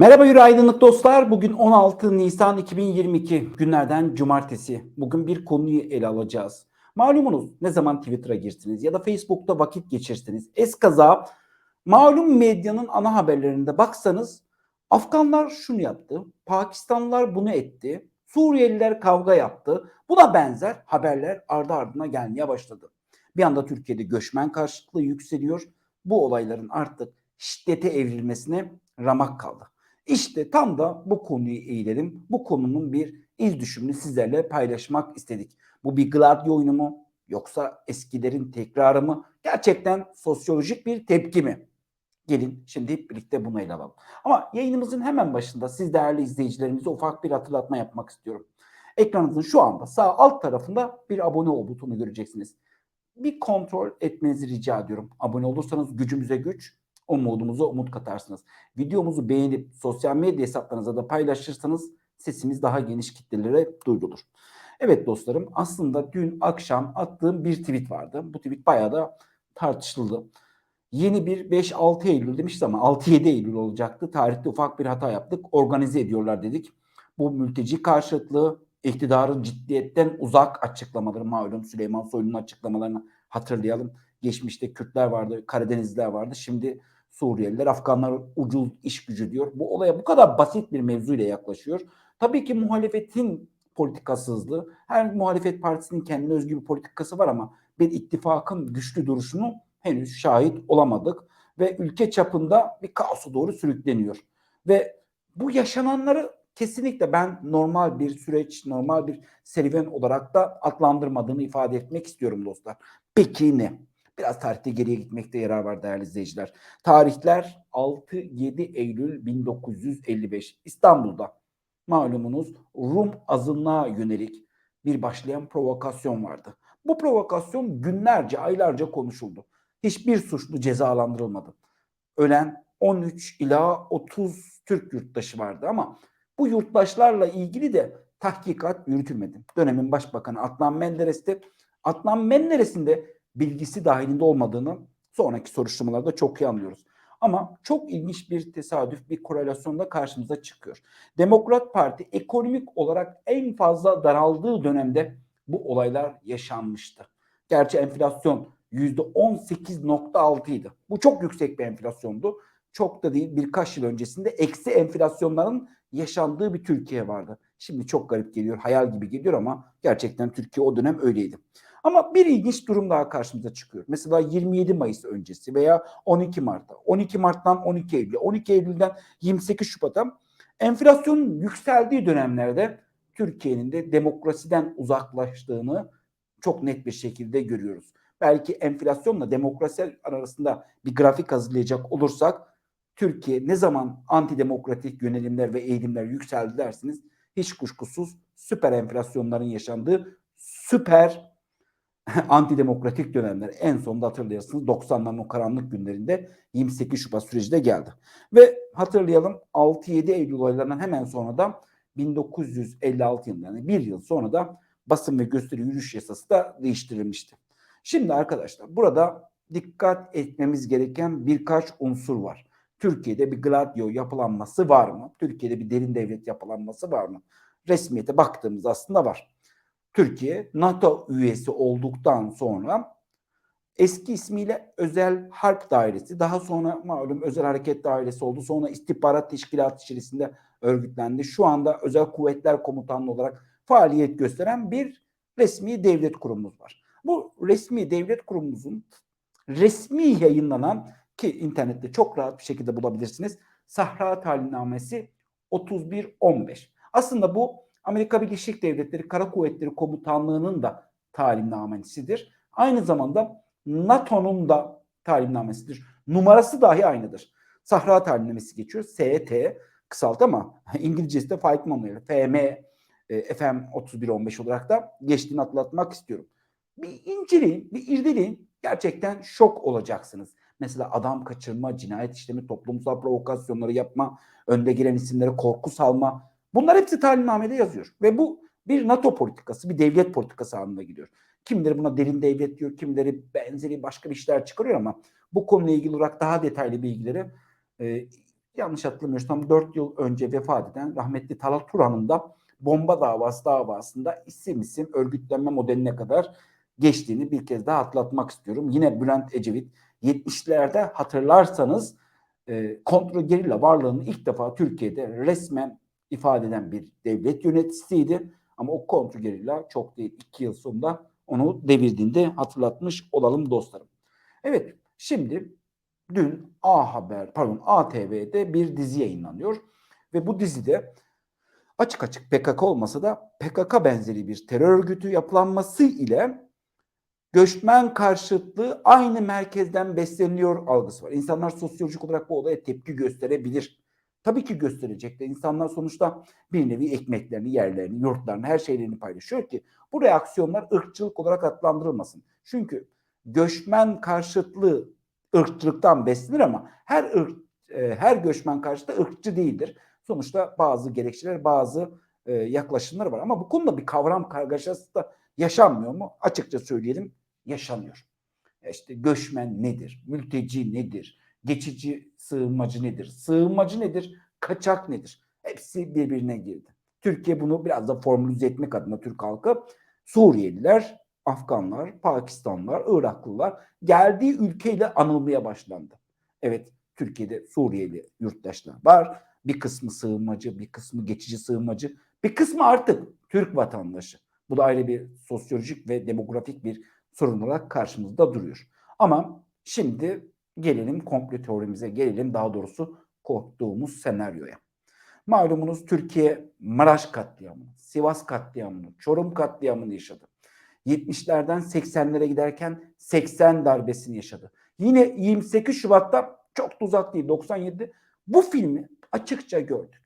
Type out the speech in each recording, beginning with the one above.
Merhaba Yürü Aydınlık dostlar. Bugün 16 Nisan 2022 günlerden cumartesi. Bugün bir konuyu ele alacağız. Malumunuz ne zaman Twitter'a girsiniz ya da Facebook'ta vakit geçirsiniz. Eskaza malum medyanın ana haberlerinde baksanız Afganlar şunu yaptı, Pakistanlılar bunu etti, Suriyeliler kavga yaptı. Buna benzer haberler ardı ardına gelmeye başladı. Bir anda Türkiye'de göçmen karşıtlığı yükseliyor. Bu olayların artık şiddete evrilmesine ramak kaldı. İşte tam da bu konuyu eğilelim. Bu konunun bir iz düşümünü sizlerle paylaşmak istedik. Bu bir gladio oyunu mu? Yoksa eskilerin tekrarı mı? Gerçekten sosyolojik bir tepki mi? Gelin şimdi hep birlikte bunu ele alalım. Ama yayınımızın hemen başında siz değerli izleyicilerimize ufak bir hatırlatma yapmak istiyorum. Ekranınızın şu anda sağ alt tarafında bir abone ol butonu göreceksiniz. Bir kontrol etmenizi rica ediyorum. Abone olursanız gücümüze güç, umudumuza umut katarsınız. Videomuzu beğenip sosyal medya hesaplarınıza da paylaşırsanız sesimiz daha geniş kitlelere duyulur. Evet dostlarım aslında dün akşam attığım bir tweet vardı. Bu tweet bayağı da tartışıldı. Yeni bir 5-6 Eylül demişti ama 6-7 Eylül olacaktı. Tarihte ufak bir hata yaptık. Organize ediyorlar dedik. Bu mülteci karşıtlığı, iktidarın ciddiyetten uzak açıklamaları malum Süleyman Soylu'nun açıklamalarını hatırlayalım. Geçmişte Kürtler vardı, Karadenizliler vardı. Şimdi Suriyeliler, Afganlar ucuz iş gücü diyor. Bu olaya bu kadar basit bir mevzuyla yaklaşıyor. Tabii ki muhalefetin politikasızlığı, her muhalefet partisinin kendine özgü bir politikası var ama bir ittifakın güçlü duruşunu henüz şahit olamadık ve ülke çapında bir kaosa doğru sürükleniyor. Ve bu yaşananları kesinlikle ben normal bir süreç, normal bir serüven olarak da adlandırmadığını ifade etmek istiyorum dostlar. Peki ne? Biraz tarihte geriye gitmekte yarar var değerli izleyiciler. Tarihler 6-7 Eylül 1955 İstanbul'da malumunuz Rum azınlığa yönelik bir başlayan provokasyon vardı. Bu provokasyon günlerce, aylarca konuşuldu. Hiçbir suçlu cezalandırılmadı. Ölen 13 ila 30 Türk yurttaşı vardı ama bu yurttaşlarla ilgili de tahkikat yürütülmedi. Dönemin Başbakanı Adnan Menderes de Adnan Menderes'in de bilgisi dahilinde olmadığını sonraki soruşturmalarda çok iyi anlıyoruz. Ama çok ilginç bir tesadüf, bir korelasyonda karşımıza çıkıyor. Demokrat Parti ekonomik olarak en fazla daraldığı dönemde bu olaylar yaşanmıştı. Gerçi enflasyon %18.6 idi. Bu çok yüksek bir enflasyondu. Çok da değil birkaç yıl öncesinde eksi enflasyonların yaşandığı bir Türkiye vardı. Şimdi çok garip geliyor, hayal gibi geliyor ama gerçekten Türkiye o dönem öyleydi. Ama bir ilginç durum daha karşımıza çıkıyor. Mesela 27 Mayıs öncesi veya 12 Mart'ta, 12 Mart'tan 12 Eylül, 12 Eylül'den 28 Şubat'a enflasyonun yükseldiği dönemlerde Türkiye'nin de demokrasiden uzaklaştığını çok net bir şekilde görüyoruz. Belki enflasyonla demokrasi arasında bir grafik hazırlayacak olursak Türkiye ne zaman antidemokratik yönelimler ve eğilimler yükseldi dersiniz hiç kuşkusuz süper enflasyonların yaşandığı süper antidemokratik dönemler. En sonunda hatırlayarsınız 90'ların o karanlık günlerinde 28 Şubat süreci de geldi. Ve hatırlayalım 6-7 Eylül olaylarından hemen sonra da 1956 yılında yani bir yıl sonra da basın ve gösteri yürüyüş yasası da değiştirilmişti. Şimdi arkadaşlar burada dikkat etmemiz gereken birkaç unsur var. Türkiye'de bir gladio yapılanması var mı? Türkiye'de bir derin devlet yapılanması var mı? Resmiyete baktığımız aslında var. Türkiye NATO üyesi olduktan sonra eski ismiyle Özel Harp Dairesi, daha sonra malum Özel Hareket Dairesi oldu. Sonra istihbarat teşkilatı içerisinde örgütlendi. Şu anda Özel Kuvvetler Komutanlığı olarak faaliyet gösteren bir resmi devlet kurumumuz var. Bu resmi devlet kurumumuzun resmi yayınlanan ki internette çok rahat bir şekilde bulabilirsiniz. Sahra Talimnamesi 3115. Aslında bu Amerika Birleşik Devletleri Kara Kuvvetleri Komutanlığı'nın da talimnamesidir. Aynı zamanda NATO'nun da talimnamesidir. Numarası dahi aynıdır. Sahra talimnamesi geçiyor. ST kısalt ama İngilizcesi de Fight Manual. FM FM 3115 olarak da geçtiğini hatırlatmak istiyorum. Bir inceleyin, bir irdeleyin. Gerçekten şok olacaksınız. Mesela adam kaçırma, cinayet işlemi, toplumsal provokasyonları yapma, önde gelen isimlere korku salma. Bunlar hepsi talimnamede yazıyor. Ve bu bir NATO politikası, bir devlet politikası haline gidiyor. Kimileri buna derin devlet diyor, kimileri benzeri başka bir işler çıkarıyor ama bu konuyla ilgili olarak daha detaylı bilgileri e, yanlış hatırlamıyorsam 4 yıl önce vefat eden rahmetli Talat Turan'ın da bomba davası davasında isim isim örgütlenme modeline kadar geçtiğini bir kez daha hatırlatmak istiyorum. Yine Bülent Ecevit 70'lerde hatırlarsanız e, kontrgerilla varlığını ilk defa Türkiye'de resmen ifade eden bir devlet yöneticisiydi. Ama o kontrgerilla çok değil 2 yıl sonunda onu devirdiğinde hatırlatmış olalım dostlarım. Evet şimdi dün A Haber pardon ATV'de bir dizi yayınlanıyor ve bu dizide açık açık PKK olmasa da PKK benzeri bir terör örgütü yapılanması ile göçmen karşıtlığı aynı merkezden besleniyor algısı var. İnsanlar sosyolojik olarak bu olaya tepki gösterebilir. Tabii ki gösterecekler. İnsanlar sonuçta bir nevi ekmeklerini, yerlerini, yurtlarını, her şeylerini paylaşıyor ki bu reaksiyonlar ırkçılık olarak adlandırılmasın. Çünkü göçmen karşıtlığı ırkçılıktan beslenir ama her ırk, e, her göçmen karşıtı ırkçı değildir. Sonuçta bazı gerekçeler, bazı e, yaklaşımlar var. Ama bu konuda bir kavram kargaşası da yaşanmıyor mu? Açıkça söyleyelim, yaşanıyor. İşte göçmen nedir? Mülteci nedir? Geçici sığınmacı nedir? Sığınmacı nedir? Kaçak nedir? Hepsi birbirine girdi. Türkiye bunu biraz da formülize etmek adına Türk halkı Suriyeliler, Afganlar, Pakistanlılar, Iraklılar geldiği ülkeyle anılmaya başlandı. Evet Türkiye'de Suriyeli yurttaşlar var. Bir kısmı sığınmacı, bir kısmı geçici sığınmacı, bir kısmı artık Türk vatandaşı. Bu da ayrı bir sosyolojik ve demografik bir sorun olarak karşımızda duruyor. Ama şimdi gelelim komple teorimize, gelelim daha doğrusu korktuğumuz senaryoya. Malumunuz Türkiye Maraş katliamını, Sivas katliamını, Çorum katliamını yaşadı. 70'lerden 80'lere giderken 80 darbesini yaşadı. Yine 28 Şubat'ta çok da değil 97'de bu filmi açıkça gördük.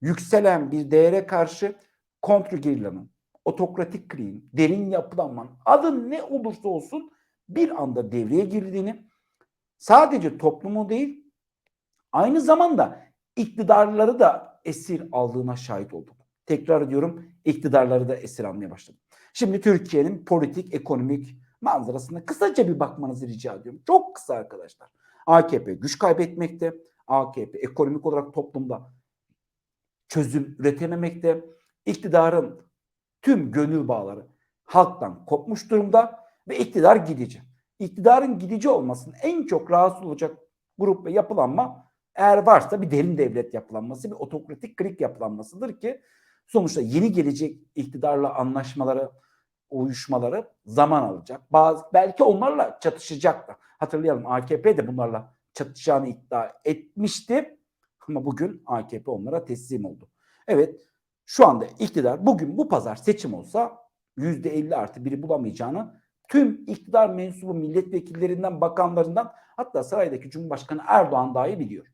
Yükselen bir değere karşı kontrgerillanın, otokratik kriğin, derin yapılanmanın adı ne olursa olsun bir anda devreye girdiğini sadece toplumu değil aynı zamanda iktidarları da esir aldığına şahit olduk. Tekrar ediyorum iktidarları da esir almaya başladı. Şimdi Türkiye'nin politik, ekonomik manzarasına kısaca bir bakmanızı rica ediyorum. Çok kısa arkadaşlar. AKP güç kaybetmekte. AKP ekonomik olarak toplumda çözüm üretememekte. İktidarın tüm gönül bağları halktan kopmuş durumda ve iktidar gidici. İktidarın gidici olmasının en çok rahatsız olacak grup ve yapılanma eğer varsa bir derin devlet yapılanması, bir otokratik klik yapılanmasıdır ki sonuçta yeni gelecek iktidarla anlaşmaları, uyuşmaları zaman alacak. Bazı belki onlarla çatışacak da. Hatırlayalım AKP de bunlarla çatışacağını iddia etmişti. Ama bugün AKP onlara teslim oldu. Evet şu anda iktidar bugün bu pazar seçim olsa %50 artı biri bulamayacağını tüm iktidar mensubu milletvekillerinden, bakanlarından hatta saraydaki Cumhurbaşkanı Erdoğan dahi biliyor.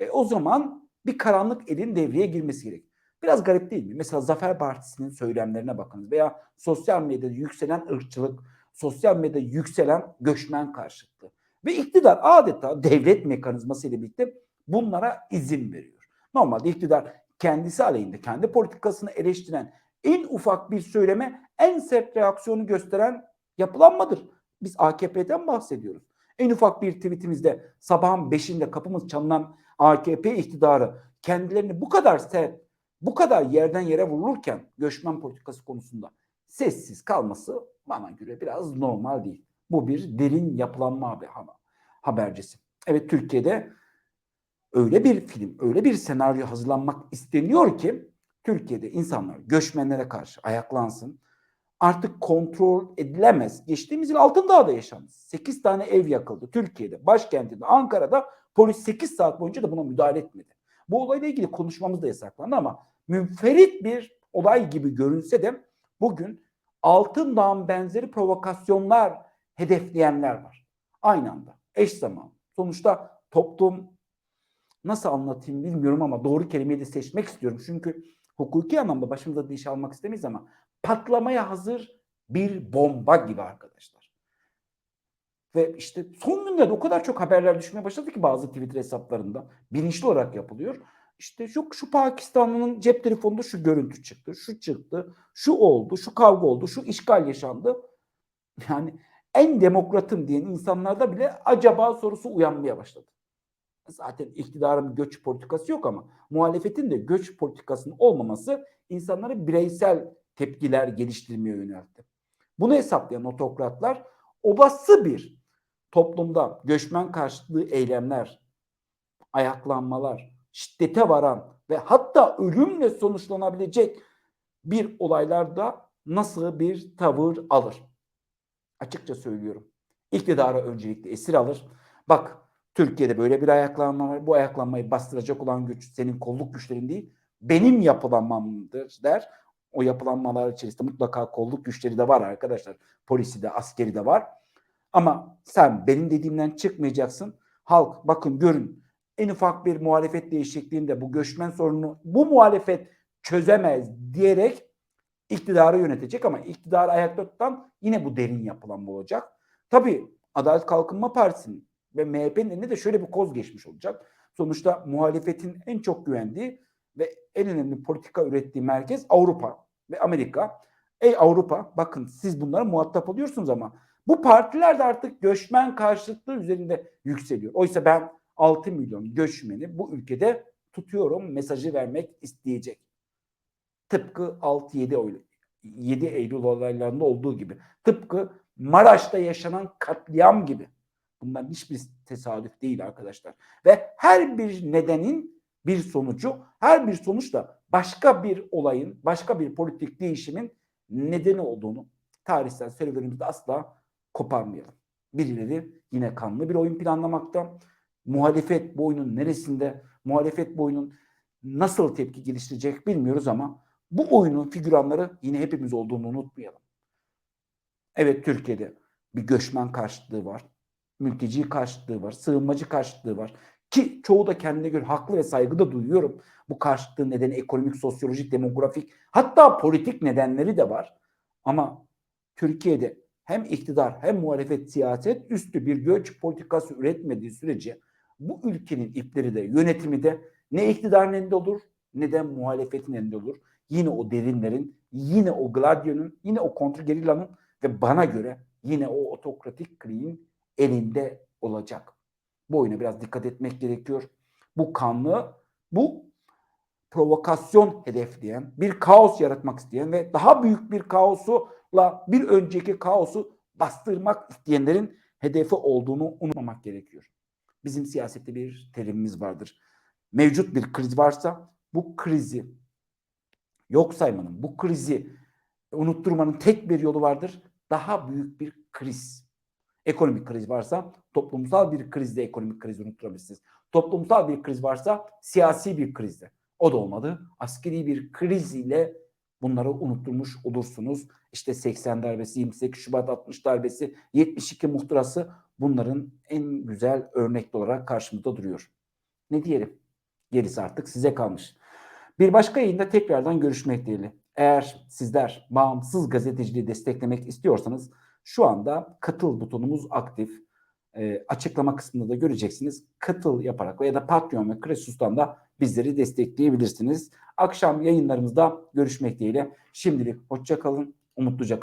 E, o zaman bir karanlık elin devreye girmesi gerek. Biraz garip değil mi? Mesela Zafer Partisi'nin söylemlerine bakınız veya sosyal medyada yükselen ırkçılık, sosyal medyada yükselen göçmen karşıtlığı. Ve iktidar adeta devlet mekanizması ile birlikte bunlara izin veriyor. Normalde iktidar kendisi aleyhinde, kendi politikasını eleştiren en ufak bir söyleme en sert reaksiyonu gösteren yapılanmadır. Biz AKP'den bahsediyoruz. En ufak bir tweetimizde sabahın beşinde kapımız çalınan AKP iktidarı kendilerini bu kadar sert, bu kadar yerden yere vurulurken göçmen politikası konusunda sessiz kalması bana göre biraz normal değil. Bu bir derin yapılanma habercisi. Evet Türkiye'de öyle bir film, öyle bir senaryo hazırlanmak isteniyor ki Türkiye'de insanlar göçmenlere karşı ayaklansın. Artık kontrol edilemez. Geçtiğimiz yıl Altındağ'da yaşandı. 8 tane ev yakıldı Türkiye'de. Başkentinde Ankara'da polis 8 saat boyunca da buna müdahale etmedi. Bu olayla ilgili konuşmamız da yasaklandı ama münferit bir olay gibi görünse de bugün Altındağ'ın benzeri provokasyonlar hedefleyenler var. Aynı anda eş zaman. Sonuçta toplum nasıl anlatayım bilmiyorum ama doğru kelimeyi de seçmek istiyorum. Çünkü hukuki anlamda başımıza bir iş almak istemeyiz ama patlamaya hazır bir bomba gibi arkadaşlar. Ve işte son günlerde o kadar çok haberler düşmeye başladı ki bazı Twitter hesaplarında bilinçli olarak yapılıyor. İşte şu, şu Pakistanlı'nın cep telefonunda şu görüntü çıktı, şu çıktı, şu oldu, şu kavga oldu, şu işgal yaşandı. Yani en demokratım diyen insanlarda bile acaba sorusu uyanmaya başladı. Zaten iktidarın göç politikası yok ama muhalefetin de göç politikasının olmaması insanları bireysel tepkiler geliştirmeye yöneltti. Bunu hesaplayan otokratlar obası bir toplumda göçmen karşıtlığı eylemler, ayaklanmalar, şiddete varan ve hatta ölümle sonuçlanabilecek bir olaylarda nasıl bir tavır alır? Açıkça söylüyorum. İktidara öncelikle esir alır. Bak Türkiye'de böyle bir ayaklanma var. Bu ayaklanmayı bastıracak olan güç senin kolluk güçlerin değil, benim yapılanmamdır der. O yapılanmalar içerisinde mutlaka kolluk güçleri de var arkadaşlar. Polisi de, askeri de var. Ama sen benim dediğimden çıkmayacaksın. Halk bakın görün en ufak bir muhalefet değişikliğinde bu göçmen sorununu bu muhalefet çözemez diyerek iktidarı yönetecek ama iktidarı ayakta tutan yine bu derin yapılanma olacak. Tabii Adalet Kalkınma Partisi'nin ve MHP'nin eline de şöyle bir koz geçmiş olacak. Sonuçta muhalefetin en çok güvendiği ve en önemli politika ürettiği merkez Avrupa ve Amerika. Ey Avrupa bakın siz bunlara muhatap oluyorsunuz ama bu partiler de artık göçmen karşıtlığı üzerinde yükseliyor. Oysa ben 6 milyon göçmeni bu ülkede tutuyorum mesajı vermek isteyecek. Tıpkı 6-7 Eylül, 7 Eylül olaylarında olduğu gibi. Tıpkı Maraş'ta yaşanan katliam gibi. Bunların hiçbir tesadüf değil arkadaşlar. Ve her bir nedenin bir sonucu, her bir sonuç da başka bir olayın, başka bir politik değişimin nedeni olduğunu tarihsel serüvenimizde asla koparmayalım. Birileri yine kanlı bir oyun planlamakta. Muhalefet bu oyunun neresinde, muhalefet bu oyunun nasıl tepki geliştirecek bilmiyoruz ama bu oyunun figüranları yine hepimiz olduğunu unutmayalım. Evet Türkiye'de bir göçmen karşıtlığı var. Mülteci karşıtlığı var. Sığınmacı karşıtlığı var. Ki çoğu da kendine göre haklı ve saygı da duyuyorum. Bu karşıtlığın nedeni ekonomik, sosyolojik, demografik hatta politik nedenleri de var. Ama Türkiye'de hem iktidar hem muhalefet siyaset üstü bir göç politikası üretmediği sürece bu ülkenin ipleri de yönetimi de ne iktidarın elinde olur ne de muhalefetin elinde olur. Yine o derinlerin, yine o gladyonun, yine o kontrgerillanın ve bana göre yine o otokratik kliğin elinde olacak. Bu oyuna biraz dikkat etmek gerekiyor. Bu kanlı, bu provokasyon hedefleyen, bir kaos yaratmak isteyen ve daha büyük bir kaosla bir önceki kaosu bastırmak isteyenlerin hedefi olduğunu unutmamak gerekiyor. Bizim siyasette bir terimimiz vardır. Mevcut bir kriz varsa bu krizi yok saymanın, bu krizi unutturmanın tek bir yolu vardır. Daha büyük bir kriz. Ekonomik kriz varsa toplumsal bir krizde ekonomik krizi unutturabilirsiniz. Toplumsal bir kriz varsa siyasi bir krizde. O da olmadı. Askeri bir kriz ile bunları unutturmuş olursunuz. İşte 80 darbesi, 28 Şubat 60 darbesi, 72 muhtırası bunların en güzel örnekli olarak karşımızda duruyor. Ne diyelim? Gerisi artık size kalmış. Bir başka yayında tekrardan görüşmek dileğiyle. Eğer sizler bağımsız gazeteciliği desteklemek istiyorsanız şu anda katıl butonumuz aktif. E, açıklama kısmında da göreceksiniz. Katıl yaparak ya da Patreon ve Kresus'tan da bizleri destekleyebilirsiniz. Akşam yayınlarımızda görüşmek dileğiyle. Şimdilik hoşça kalın, umutluca.